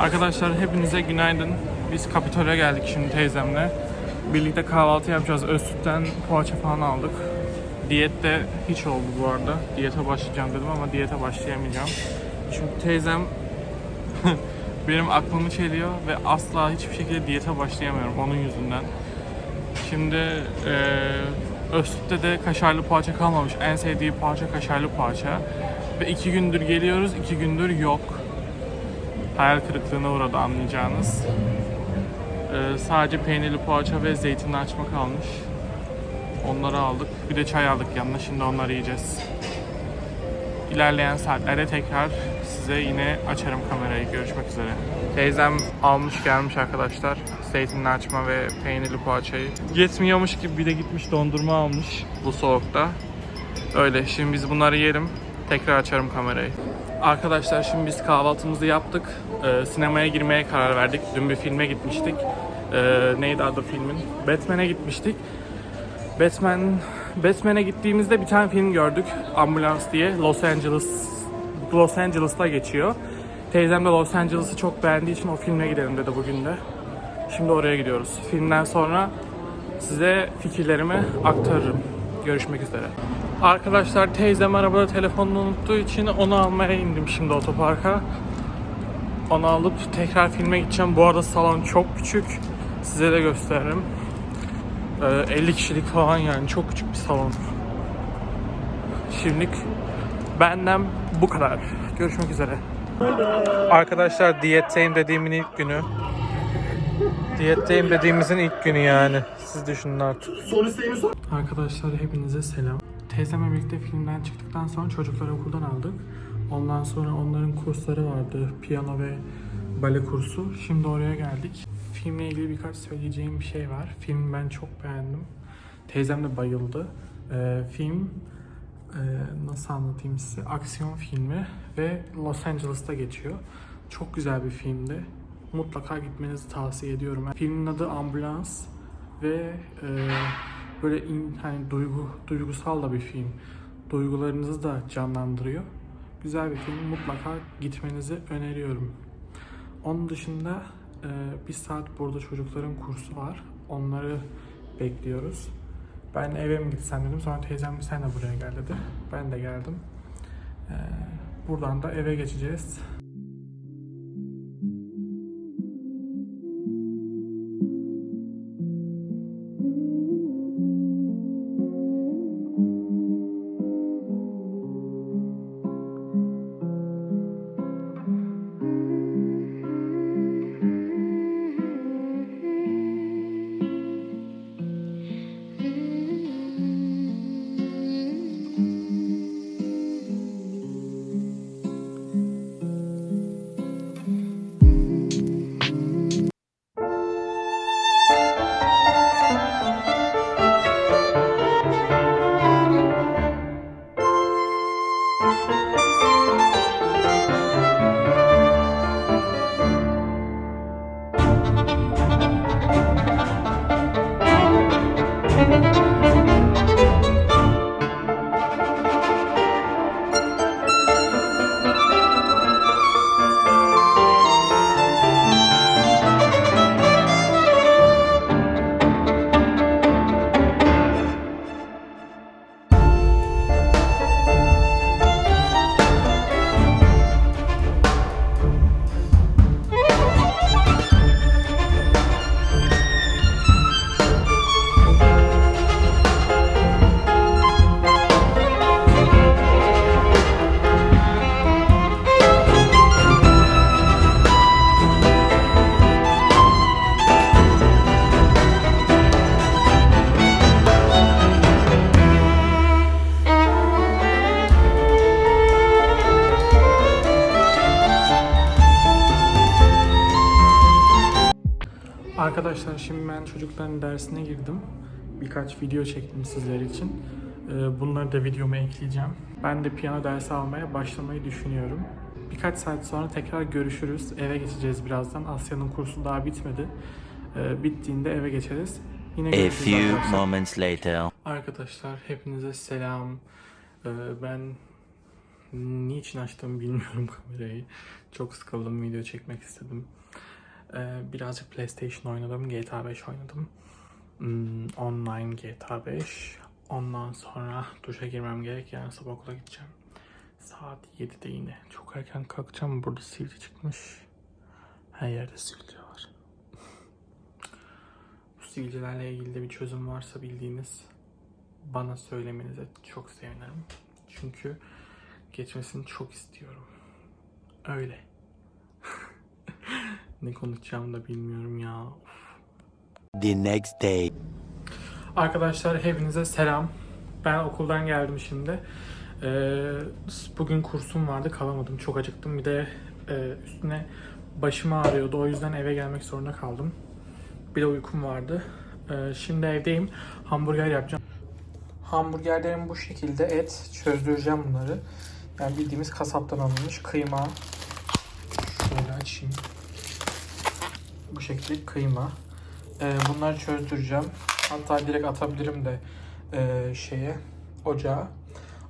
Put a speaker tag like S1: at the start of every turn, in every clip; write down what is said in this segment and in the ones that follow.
S1: Arkadaşlar hepinize günaydın. Biz Kapitol'e geldik şimdi teyzemle. Birlikte kahvaltı yapacağız. Özsüt'ten poğaça falan aldık. Diyet de hiç oldu bu arada. Diyete başlayacağım dedim ama diyete başlayamayacağım. Çünkü teyzem benim aklımı çeliyor ve asla hiçbir şekilde diyete başlayamıyorum onun yüzünden. Şimdi eee Öztürk'te de kaşarlı poğaça kalmamış. En sevdiği poğaça kaşarlı poğaça. Ve iki gündür geliyoruz, iki gündür yok. Hayal kırıklığına uğradı anlayacağınız. Ee, sadece peynirli poğaça ve zeytinli açma kalmış. Onları aldık. Bir de çay aldık yanına. Şimdi onları yiyeceğiz. İlerleyen saatlerde tekrar size yine açarım kamerayı. Görüşmek üzere. Teyzem almış gelmiş arkadaşlar. Zeytinli açma ve peynirli poğaçayı. Yetmiyormuş gibi bir de gitmiş dondurma almış bu soğukta. Öyle. Şimdi biz bunları yiyelim. Tekrar açarım kamerayı. Arkadaşlar şimdi biz kahvaltımızı yaptık. Ee, sinemaya girmeye karar verdik. Dün bir filme gitmiştik. Ee, neydi adı filmin? Batman'e gitmiştik. Batman Batman'e gittiğimizde bir tane film gördük. Ambulans diye. Los Angeles Los Angeles'ta geçiyor. Teyzem de Los Angeles'ı çok beğendiği için o filme gidelim dedi bugün de. Şimdi oraya gidiyoruz. Filmden sonra size fikirlerimi aktarırım. Görüşmek üzere. Arkadaşlar teyzem arabada telefonunu unuttuğu için onu almaya indim şimdi otoparka. Onu alıp tekrar filme gideceğim. Bu arada salon çok küçük. Size de gösteririm. Ee, 50 kişilik falan yani çok küçük bir salon. Şimdilik benden bu kadar. Görüşmek üzere. Arkadaşlar diyetteyim dediğimin ilk günü. Diyetteyim dediğimizin ilk günü yani. Siz düşünün artık. Arkadaşlar hepinize selam. Teyzemle birlikte filmden çıktıktan sonra çocukları okuldan aldık. Ondan sonra onların kursları vardı. Piyano ve bale kursu. Şimdi oraya geldik. Filmle ilgili birkaç söyleyeceğim bir şey var. Filmi ben çok beğendim. Teyzem de bayıldı. Ee, film e, nasıl anlatayım size? Aksiyon filmi ve Los Angeles'ta geçiyor. Çok güzel bir filmdi. Mutlaka gitmenizi tavsiye ediyorum. Filmin adı Ambulans ve e, böyle in, hani duygu duygusal da bir film. Duygularınızı da canlandırıyor. Güzel bir film. Mutlaka gitmenizi öneriyorum. Onun dışında e, bir saat burada çocukların kursu var. Onları bekliyoruz. Ben eve mi gitsem dedim. Sonra teyzem sen de buraya gel dedi. Ben de geldim. E, buradan da eve geçeceğiz. Arkadaşlar şimdi ben çocukların dersine girdim. Birkaç video çektim sizler için. Ee, Bunları da videoma ekleyeceğim. Ben de piyano dersi almaya başlamayı düşünüyorum. Birkaç saat sonra tekrar görüşürüz. Eve geçeceğiz birazdan. Asya'nın kursu daha bitmedi. Ee, Bittiğinde eve geçeriz. Yine
S2: A few
S1: arkadaşlar.
S2: moments later.
S1: Arkadaşlar hepinize selam. Ee, ben niçin açtım bilmiyorum kamerayı. Çok sıkıldım video çekmek istedim. Ee, birazcık PlayStation oynadım, GTA 5 oynadım. Hmm, online GTA 5. Ondan sonra duşa girmem gerek. Yarın sabah okula gideceğim. Saat 7'de yine. Çok erken kalkacağım. Burada sivilce çıkmış. Her yerde sivilce var. Bu sivilcelerle ilgili de bir çözüm varsa bildiğiniz bana söylemenize çok sevinirim. Çünkü geçmesini çok istiyorum. Öyle. Ne konuşacağımı da bilmiyorum ya. Of.
S2: The next day.
S1: Arkadaşlar hepinize selam. Ben okuldan geldim şimdi. Ee, bugün kursum vardı kalamadım. Çok acıktım. Bir de e, üstüne başım ağrıyordu. O yüzden eve gelmek zorunda kaldım. Bir de uykum vardı. Ee, şimdi evdeyim. Hamburger yapacağım. Hamburgerlerim bu şekilde et. Çözdüreceğim bunları. Yani bildiğimiz kasaptan alınmış kıyma. Şöyle açayım. Bu şekilde kıyma. Ee, bunları çözdüreceğim. Hatta direkt atabilirim de e, şeye ocağa.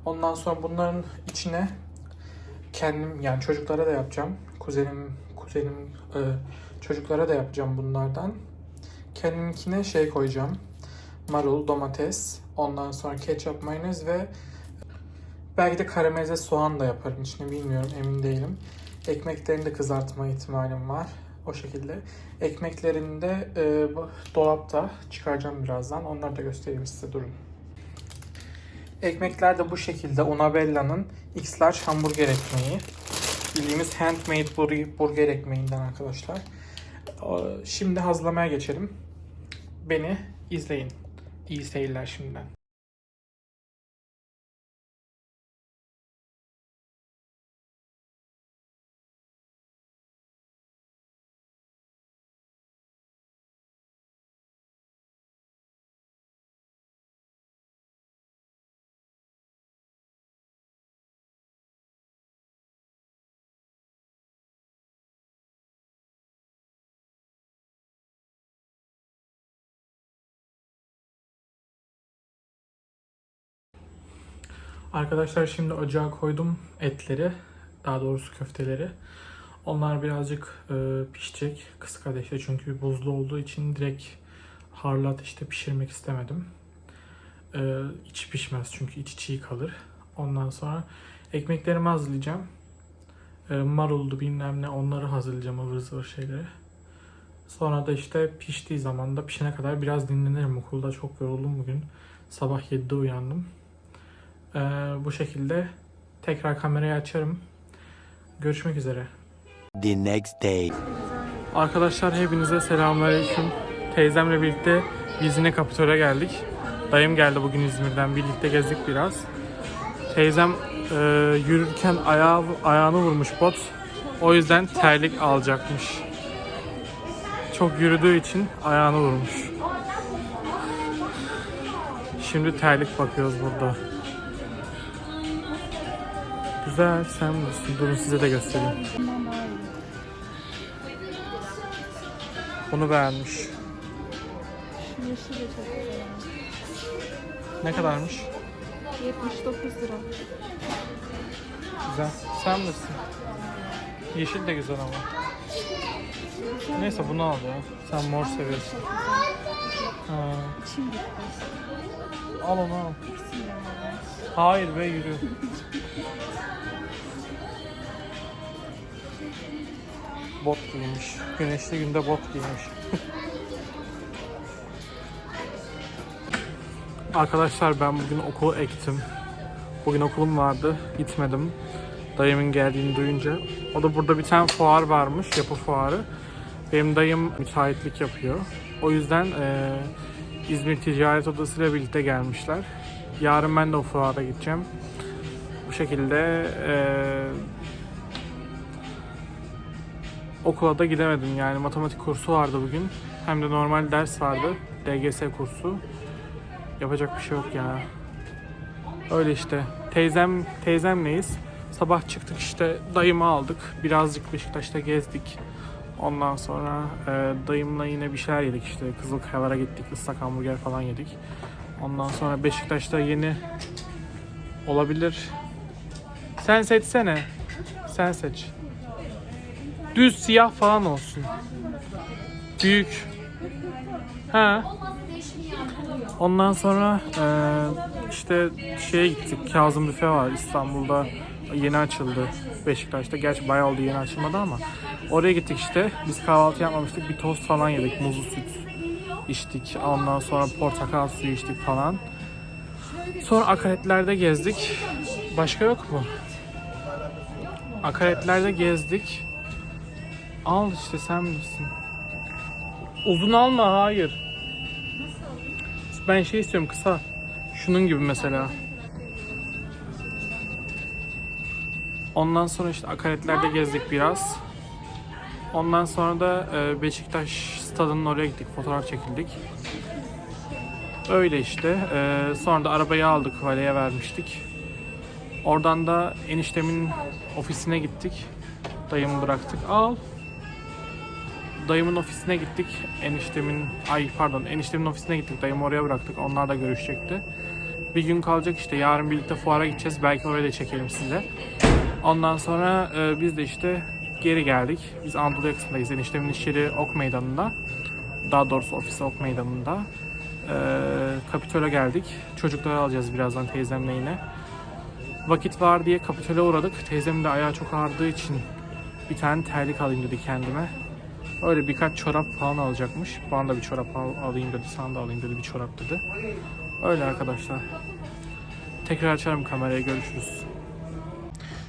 S1: Ondan sonra bunların içine kendim yani çocuklara da yapacağım. Kuzenim kuzenim e, çocuklara da yapacağım bunlardan. Kendimkine şey koyacağım. Marul, domates, ondan sonra ketçap, mayonez ve belki de karamelize soğan da yaparım içine bilmiyorum emin değilim. Ekmeklerini de kızartma ihtimalim var. O şekilde. Ekmeklerini de e, bu dolapta çıkaracağım birazdan. Onları da göstereyim size durun. Ekmekler de bu şekilde Unabella'nın X-Large hamburger ekmeği. Bildiğimiz handmade bur- burger ekmeğinden arkadaşlar. Şimdi hazırlamaya geçelim. Beni izleyin. İyi seyirler şimdiden. Arkadaşlar şimdi ocağa koydum etleri. Daha doğrusu köfteleri. Onlar birazcık e, pişecek kısık ateşte çünkü buzlu olduğu için direkt harlı ateşte pişirmek istemedim. E, içi pişmez çünkü içi çiğ kalır. Ondan sonra ekmeklerimi hazırlayacağım. E, maruldu bilmem ne onları hazırlayacağım ıvır zıvır şeyleri. Sonra da işte piştiği zaman da pişene kadar biraz dinlenirim. Okulda çok yoruldum bugün. Sabah 7'de uyandım. Ee, bu şekilde tekrar kamerayı açarım. Görüşmek üzere.
S2: The next day.
S1: Arkadaşlar hepinize selamünaleyküm. Teyzemle birlikte biz yine Kapitol'e geldik. Dayım geldi bugün İzmir'den. Birlikte gezdik biraz. Teyzem e, yürürken ayağı, ayağını vurmuş bot. O yüzden terlik alacakmış. Çok yürüdüğü için ayağını vurmuş. Şimdi terlik bakıyoruz burada. Güzel, sen bilirsin. Durun size de göstereyim. Bunu beğenmiş. Ne kadarmış?
S3: 79 lira.
S1: Güzel. Sen bilirsin. Yeşil de güzel ama. Neyse bunu al ya. Sen mor seviyorsun. Ha,
S3: İçim gitti.
S1: al onu al. Hayır be yürü. Bot giymiş. Güneşli günde bot giymiş. Arkadaşlar ben bugün okulu ektim. Bugün okulum vardı. Gitmedim. Dayımın geldiğini duyunca. O da burada bir tane fuar varmış. Yapı fuarı. Benim dayım müteahhitlik yapıyor. O yüzden eee, İzmir Ticaret Odası ile birlikte gelmişler. Yarın ben de o fuara gideceğim. Bu şekilde eee okula da gidemedim yani matematik kursu vardı bugün. hem de normal ders vardı. DGS kursu. Yapacak bir şey yok ya. Öyle işte. Teyzem teyzemleyiz. Sabah çıktık işte dayımı aldık. Birazcık Beşiktaş'ta gezdik. Ondan sonra e, dayımla yine bir şeyler yedik işte. Kızılkayalara gittik. ıslak hamburger falan yedik. Ondan sonra Beşiktaş'ta yeni olabilir. Sen seçsene. Sen seç. Düz siyah falan olsun. Büyük. Ha. Ondan sonra eee, işte şeye gittik. Kazım Büfe var İstanbul'da. Yeni açıldı Beşiktaş'ta. Gerçi bayağı oldu yeni açılmadı ama. Oraya gittik işte. Biz kahvaltı yapmamıştık. Bir tost falan yedik. Muzlu süt içtik. Ondan sonra portakal suyu içtik falan. Sonra akaretlerde gezdik. Başka yok mu? Akaretlerde gezdik. Al işte sen bilirsin. Uzun alma hayır. Ben şey istiyorum kısa. Şunun gibi mesela. Ondan sonra işte akaretlerde gezdik biraz. Ondan sonra da e, Beşiktaş stadının oraya gittik. Fotoğraf çekildik. Öyle işte. E, sonra da arabayı aldık. Valeye vermiştik. Oradan da eniştemin ofisine gittik. Dayımı bıraktık. Al. Dayımın ofisine gittik. Eniştemin, ay pardon eniştemin ofisine gittik. Dayımı oraya bıraktık. Onlar da görüşecekti. Bir gün kalacak işte. Yarın birlikte fuara gideceğiz. Belki oraya da çekelim size. Ondan sonra e, biz de işte geri geldik. Biz Anadolu yakasındayız. Eniştemin iş yeri Ok Meydanı'nda. Daha doğrusu ofisi Ok Meydanı'nda. E, Kapitol'e geldik. Çocukları alacağız birazdan teyzemle yine. Vakit var diye Kapitol'e uğradık. Teyzemin de ayağı çok ağrıdığı için bir tane terlik alayım dedi kendime. Öyle birkaç çorap falan alacakmış. Bana da bir çorap al- alayım dedi. Sana da alayım dedi bir çorap dedi. Öyle arkadaşlar. Tekrar açarım kamerayı görüşürüz.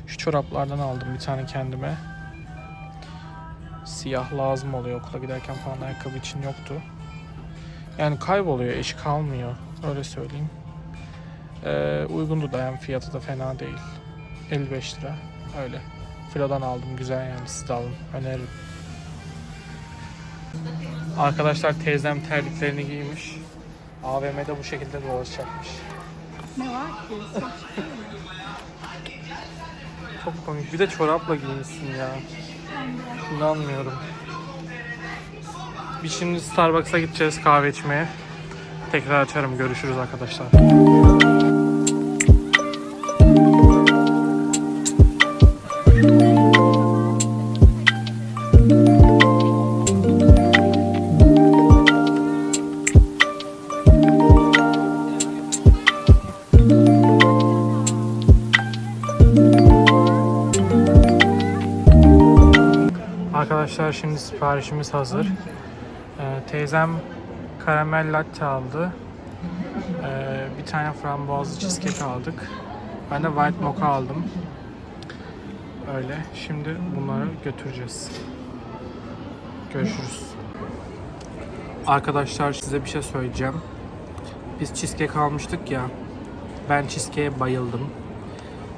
S1: Şu çoraplardan aldım bir tane kendime. Siyah lazım oluyor okula giderken falan ayakkabı için yoktu. Yani kayboluyor, eşi kalmıyor. Öyle söyleyeyim. Ee, uygundu da yani fiyatı da fena değil. 55 lira. Öyle. Filo'dan aldım. Güzel yani siz de alın. Öneririm. Arkadaşlar teyzem terliklerini giymiş. AVM'de bu şekilde dolaşacakmış.
S3: Ne var ki?
S1: Çok komik. Bir de çorapla giymişsin ya. İnanmıyorum. Biz şimdi Starbucks'a gideceğiz kahve içmeye. Tekrar açarım. Görüşürüz arkadaşlar. Arkadaşlar siparişimiz hazır. Ee, teyzem karamel latte aldı. Ee, bir tane frambuazlı cheesecake aldık. Ben de white mocha aldım. Öyle. Şimdi bunları götüreceğiz. Görüşürüz. Arkadaşlar size bir şey söyleyeceğim. Biz cheesecake almıştık ya. Ben cheesecake'e bayıldım.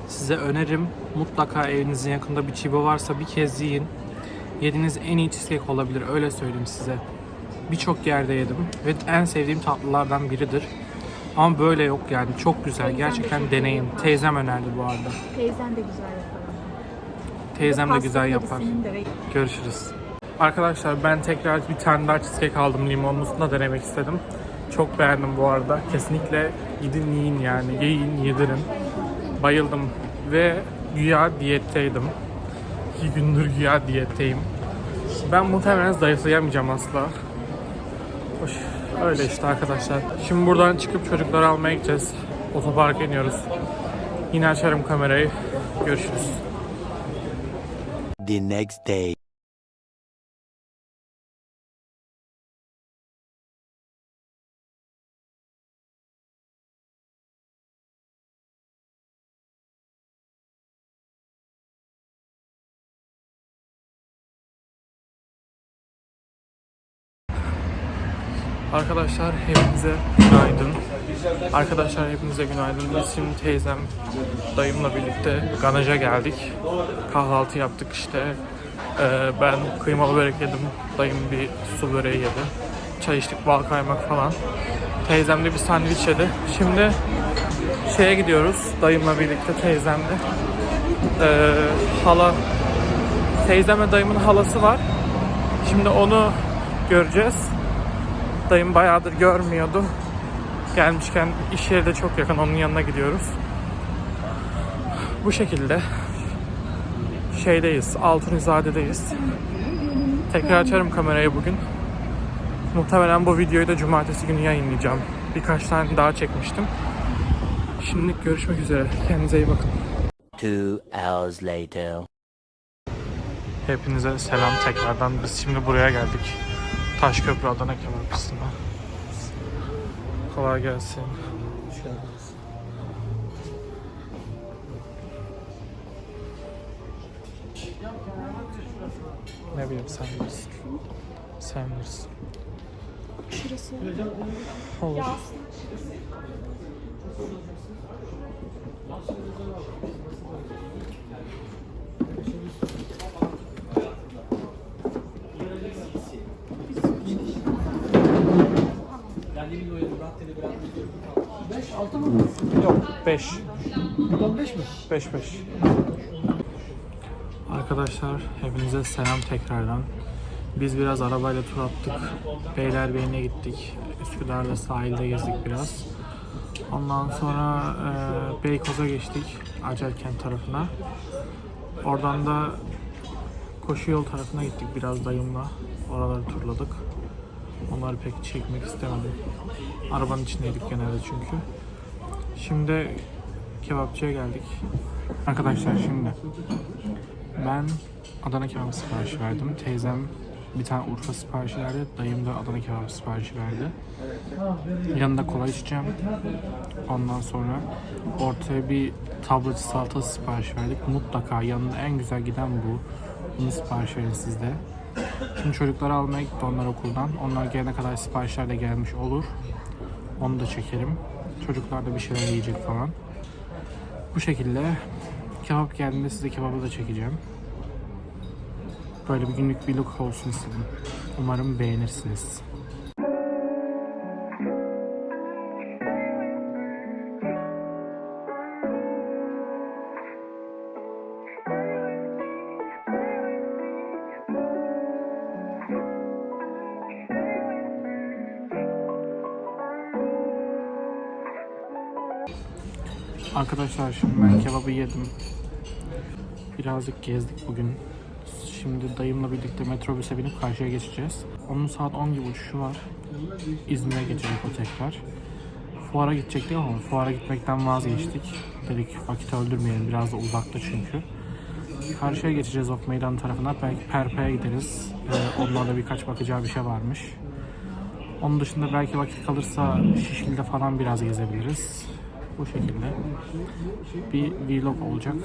S1: Size önerim mutlaka evinizin yakında bir çiba varsa bir kez yiyin. Yediğiniz en iyi cheesecake olabilir öyle söyleyeyim size. Birçok yerde yedim ve en sevdiğim tatlılardan biridir. Ama böyle yok yani çok güzel gerçekten deneyin. Teyzem önerdi bu arada.
S3: Teyzen de güzel yapar.
S1: Teyzem de güzel yapar.
S3: de
S1: Görüşürüz. Arkadaşlar ben tekrar bir tane daha cheesecake aldım limonlusunu da denemek istedim. Çok beğendim bu arada. Kesinlikle gidin yiyin yani. Yiyin yedirin. Bayıldım. Ve güya diyetteydim. İki gündür güya diyetteyim. Ben muhtemelen zayıflayamayacağım asla. Hoş. Öyle işte arkadaşlar. Şimdi buradan çıkıp çocukları almaya gideceğiz. Otoparka iniyoruz. Yine açarım kamerayı. Görüşürüz.
S2: The next day.
S1: Arkadaşlar hepinize günaydın. Arkadaşlar hepinize günaydın. Biz şimdi teyzem, dayımla birlikte garaja geldik. Kahvaltı yaptık işte. Ee, ben kıymalı börek yedim. Dayım bir su böreği yedi. Çay içtik, bal kaymak falan. Teyzem de bir sandviç yedi. Şimdi şeye gidiyoruz. Dayımla birlikte teyzemle. Ee, hala teyzemle dayımın halası var. Şimdi onu göreceğiz. Dayım bayağıdır görmüyordu. Gelmişken iş yeri de çok yakın. Onun yanına gidiyoruz. Bu şekilde şeydeyiz. Altunizade'deyiz. Tekrar açarım kamerayı bugün. Muhtemelen bu videoyu da cumartesi günü yayınlayacağım. Birkaç tane daha çekmiştim. Şimdilik görüşmek üzere. Kendinize iyi bakın.
S2: Two hours later.
S1: Hepinize selam tekrardan. Biz şimdi buraya geldik. Taşköprü Adana Kebapçısı'na. Kolay gelsin. Ne bileyim sen bilirsin. Sen bilirsin.
S3: Şurası.
S1: Olur. Yok 5. 5 mi? 5 5. Arkadaşlar hepinize selam tekrardan. Biz biraz arabayla tur attık. Beylerbeyi'ne gittik. Üsküdar'da sahilde gezdik biraz. Ondan sonra e, Beykoz'a geçtik. Acarkent tarafına. Oradan da koşu yol tarafına gittik biraz dayımla. Oraları turladık. Onları pek çekmek istemedim. Arabanın içindeydik genelde çünkü. Şimdi kebapçıya geldik. Arkadaşlar şimdi ben Adana kebap siparişi verdim. Teyzem bir tane Urfa siparişi verdi. Dayım da Adana kebap siparişi verdi. Yanında kola içeceğim. Ondan sonra ortaya bir tablacı salatası sipariş verdik. Mutlaka yanında en güzel giden bu. Bunu sipariş verin siz de. Şimdi çocukları almaya gitti onlar okuldan. Onlar gelene kadar siparişler de gelmiş olur. Onu da çekerim. Çocuklar da bir şeyler yiyecek falan. Bu şekilde kebap geldiğinde size kebabı da çekeceğim. Böyle bir günlük vlog olsun istedim. Umarım beğenirsiniz. Arkadaşlar şimdi ben kebabı yedim. Birazcık gezdik bugün. Şimdi dayımla birlikte metrobüse binip karşıya geçeceğiz. Onun saat 10 gibi uçuşu var. İzmir'e geçecek o tekrar. Fuara gidecektik ama fuara gitmekten vazgeçtik. Dedik vakit öldürmeyelim biraz da uzakta çünkü. Karşıya geçeceğiz Ok Meydan tarafına. Belki Perpa'ya gideriz. Ee, onlarda birkaç bakacağı bir şey varmış. Onun dışında belki vakit kalırsa Şişli'de falan biraz gezebiliriz. Bu şekilde bir vlog olacak.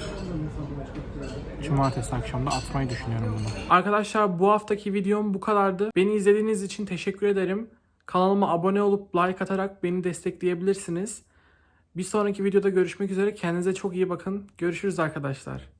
S1: Cumartesi akşamı da atmayı düşünüyorum bunu. Arkadaşlar bu haftaki videom bu kadardı. Beni izlediğiniz için teşekkür ederim. Kanalıma abone olup like atarak beni destekleyebilirsiniz. Bir sonraki videoda görüşmek üzere. Kendinize çok iyi bakın. Görüşürüz arkadaşlar.